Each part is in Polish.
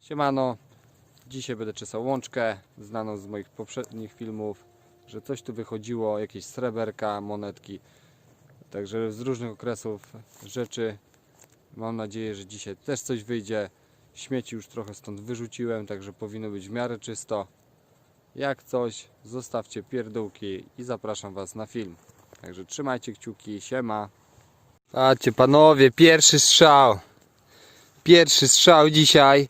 Siemano, dzisiaj będę czesał łączkę, znaną z moich poprzednich filmów, że coś tu wychodziło, jakieś sreberka, monetki, także z różnych okresów rzeczy. Mam nadzieję, że dzisiaj też coś wyjdzie. Śmieci już trochę stąd wyrzuciłem, także powinno być w miarę czysto. Jak coś, zostawcie pierdółki i zapraszam Was na film. Także trzymajcie kciuki, siema. Patrzcie panowie, pierwszy strzał. Pierwszy strzał dzisiaj.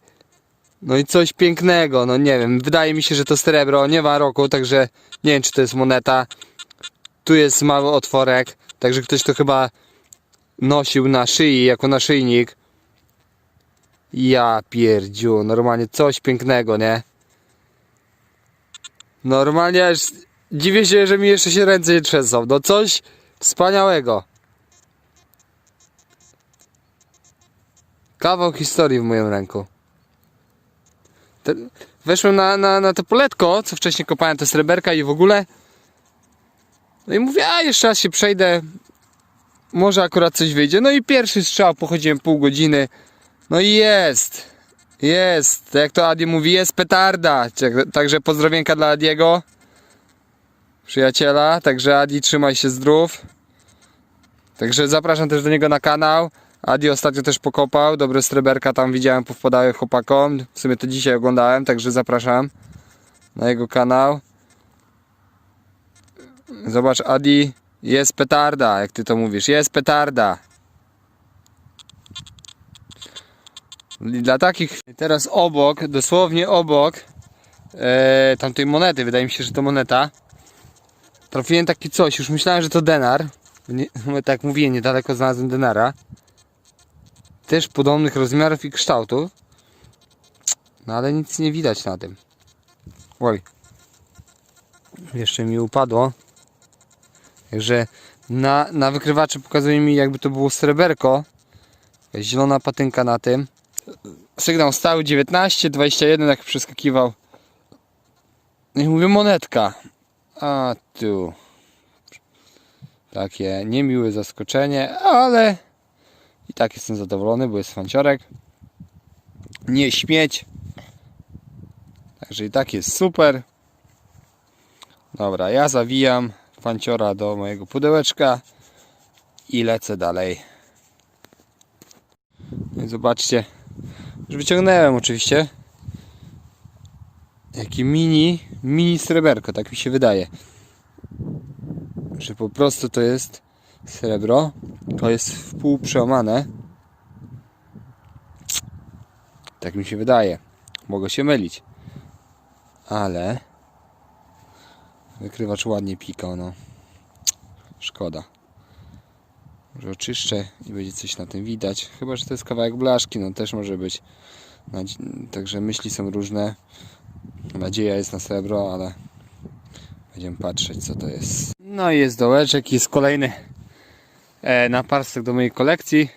No i coś pięknego, no nie wiem, wydaje mi się, że to srebro, nie ma roku, także nie wiem czy to jest moneta. Tu jest mały otworek, także ktoś to chyba nosił na szyi, jako naszyjnik. Ja pierdziu, normalnie coś pięknego, nie? Normalnie aż dziwię się, że mi jeszcze się ręce nie trzęsą, no coś wspaniałego. Kawał historii w moim ręku. Weszłem na, na, na to poletko, co wcześniej kopałem, te sreberka i w ogóle. No i mówię, a jeszcze raz się przejdę. Może akurat coś wyjdzie. No i pierwszy strzał, pochodziłem pół godziny. No i jest. Jest. Jak to Adi mówi, jest petarda. Także pozdrowienka dla Adiego. Przyjaciela. Także Adi, trzymaj się zdrów. Także zapraszam też do niego na kanał. Adi ostatnio też pokopał, dobre sreberka tam widziałem, powpadały chłopakom. W sumie to dzisiaj oglądałem, także zapraszam na jego kanał. Zobacz, Adi, jest petarda, jak ty to mówisz, jest petarda. Dla takich, teraz obok, dosłownie obok e, tamtej monety, wydaje mi się, że to moneta. Trafiłem taki coś, już myślałem, że to denar. Nie, tak jak mówiłem, niedaleko znalazłem denara też podobnych rozmiarów i kształtów. No ale nic nie widać na tym. Oj. Jeszcze mi upadło. Także na, na wykrywaczu pokazuje mi jakby to było sreberko. Zielona patynka na tym. Sygnał stały 19, 21 jak przeskakiwał. I mówię monetka. A tu. Takie niemiłe zaskoczenie, ale i tak jestem zadowolony, bo jest fanciorek. Nie śmieć. Także i tak jest super. Dobra, ja zawijam fanciora do mojego pudełeczka i lecę dalej. No i zobaczcie, już wyciągnąłem oczywiście. Jaki mini, mini sreberko, tak mi się wydaje. Że po prostu to jest srebro. To jest w pół przełamane. Tak mi się wydaje. Mogę się mylić. Ale wykrywacz ładnie pikał, no. Szkoda. Może oczyszczę i będzie coś na tym widać. Chyba, że to jest kawałek blaszki, no też może być. Także myśli są różne. Nadzieja jest na srebro, ale będziemy patrzeć co to jest. No i jest dołeczek, jest kolejny e, naparstek do mojej kolekcji.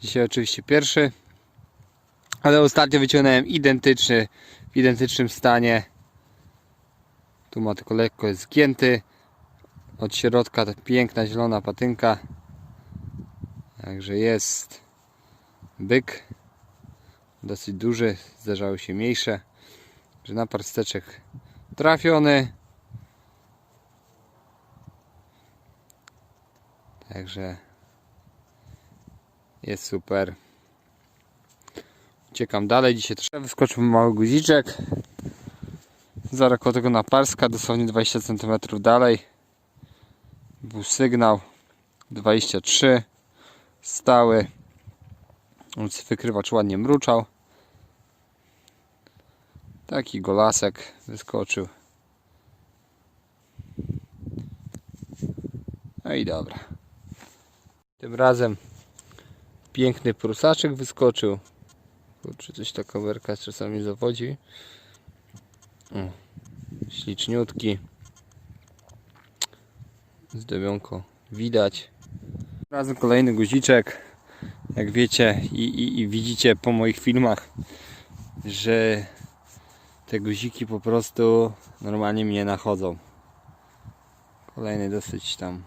Dzisiaj oczywiście pierwszy. Ale ostatnio wyciągnąłem identyczny, w identycznym stanie. Tu ma tylko lekko jest zgięty. Od środka ta piękna zielona patynka. Także jest byk. Dosyć duży, zdarzały się mniejsze. Że naparsteczek trafiony. Także jest super. Uciekam dalej. Dzisiaj troszkę wyskoczył mały guziczek. Zaraz tego naparska, dosłownie 20 cm dalej. Był sygnał 23. Stały. Wykrywacz ładnie mruczał. Taki golasek wyskoczył. No i dobra. Tym razem piękny prusaczek wyskoczył. Kurczę, coś ta kamerka czasami zawodzi. O, śliczniutki. Zdobionko widać. Razem kolejny guziczek. Jak wiecie i, i, i widzicie po moich filmach, że te guziki po prostu normalnie mnie nachodzą. Kolejny dosyć tam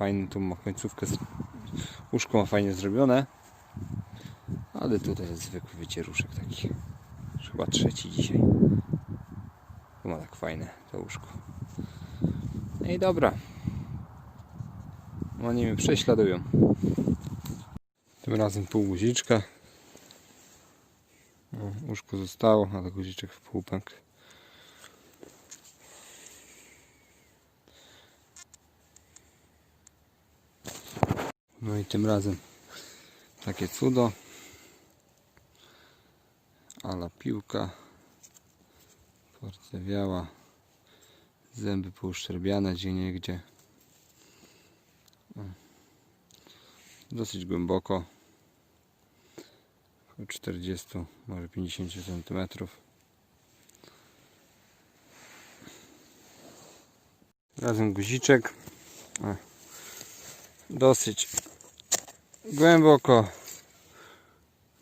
fajny tu ma końcówkę Łóżko ma fajnie zrobione. Ale tutaj jest zwykły wycieruszek taki. Chyba trzeci dzisiaj. To ma tak fajne to łóżko. No i dobra. Oni mnie prześladują. Tym razem pół guziczka. No, łóżko zostało, ale guziczek w pół pęk. No i tym razem takie cudo. Ala piłka. Porcewiała. Zęby pouszczerbiane gdzie niegdzie. O. Dosyć głęboko. Około 40, może 50 cm. Razem guziczek. O. Dosyć głęboko.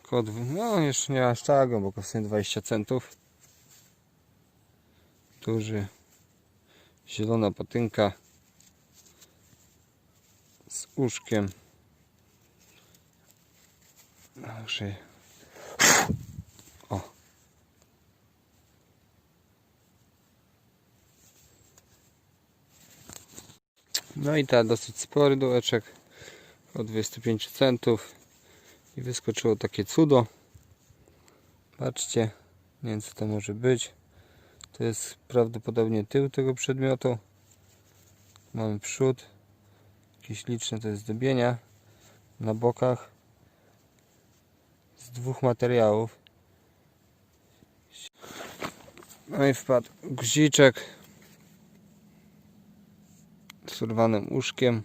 Kod, no jeszcze nie aż tak głęboko, w sumie 20 centów. Duży, zielona patynka z uszkiem. Także No i ta dosyć spory dołeczek o 25 centów i wyskoczyło takie cudo. Patrzcie, nie wiem co to może być. To jest prawdopodobnie tył tego przedmiotu. Mamy przód. Jakieś liczne to jest zdobienia na bokach z dwóch materiałów. No i wpadł guziczek z urwanym uszkiem.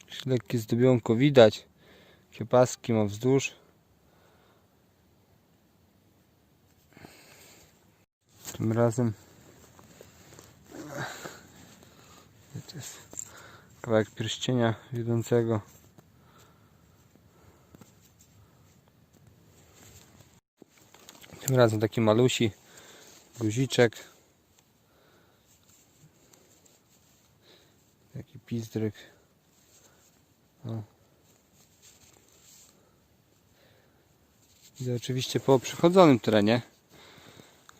Jakieś Lekkie zdobionko widać. Kiepaski ma wzdłuż. Tym razem to jest kawałek pierścienia wiodącego. Tym razem taki malusi guziczek. Taki pizdryk. O. Idę oczywiście po przechodzonym terenie,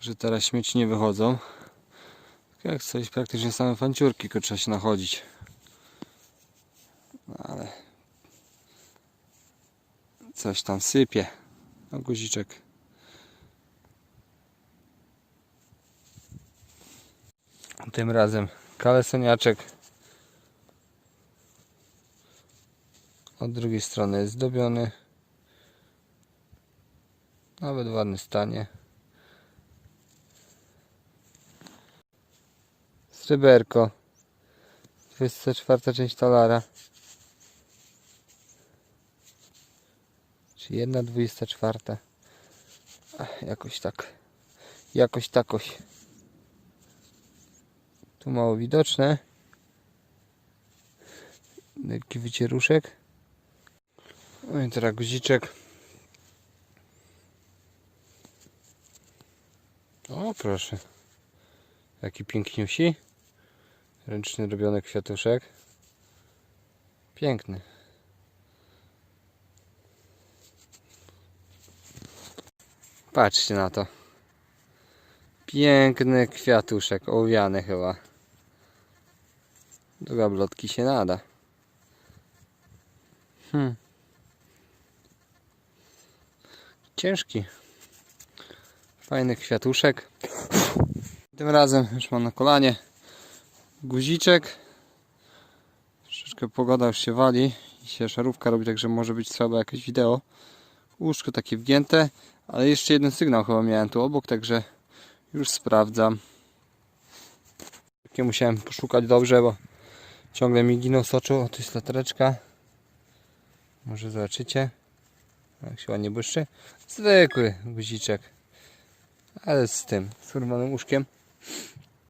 że teraz śmieci nie wychodzą. Jak coś praktycznie same fanciurki, tylko trzeba się nachodzić. No ale coś tam sypie. No guziczek. Tym razem kalesoniaczek. Od drugiej strony jest zdobiony. Nawet w ładnym stanie. Sreberko. 24 część talara. Czy jedna 24. Ach, jakoś tak. Jakoś takoś. Tu mało widoczne. Taki wycieruszek. No i teraz guziczek. O proszę. Jaki piękniusi. Ręcznie robiony kwiatuszek. Piękny. Patrzcie na to. Piękny kwiatuszek, owiany chyba. Do gablotki się nada. Hmm. Ciężki. Fajny kwiatuszek. Tym razem już mam na kolanie guziczek. Troszeczkę pogoda już się wali i się szarówka robi, także może być słabe jakieś wideo. Łóżko takie wgięte, ale jeszcze jeden sygnał chyba miałem tu obok, także już sprawdzam. Takie musiałem poszukać dobrze, bo ciągle mi ginął z oczu. O, to jest latareczka. Może zobaczycie. Jak się ładnie błyszczy. Zwykły guziczek. Ale z tym, z urwanym łóżkiem.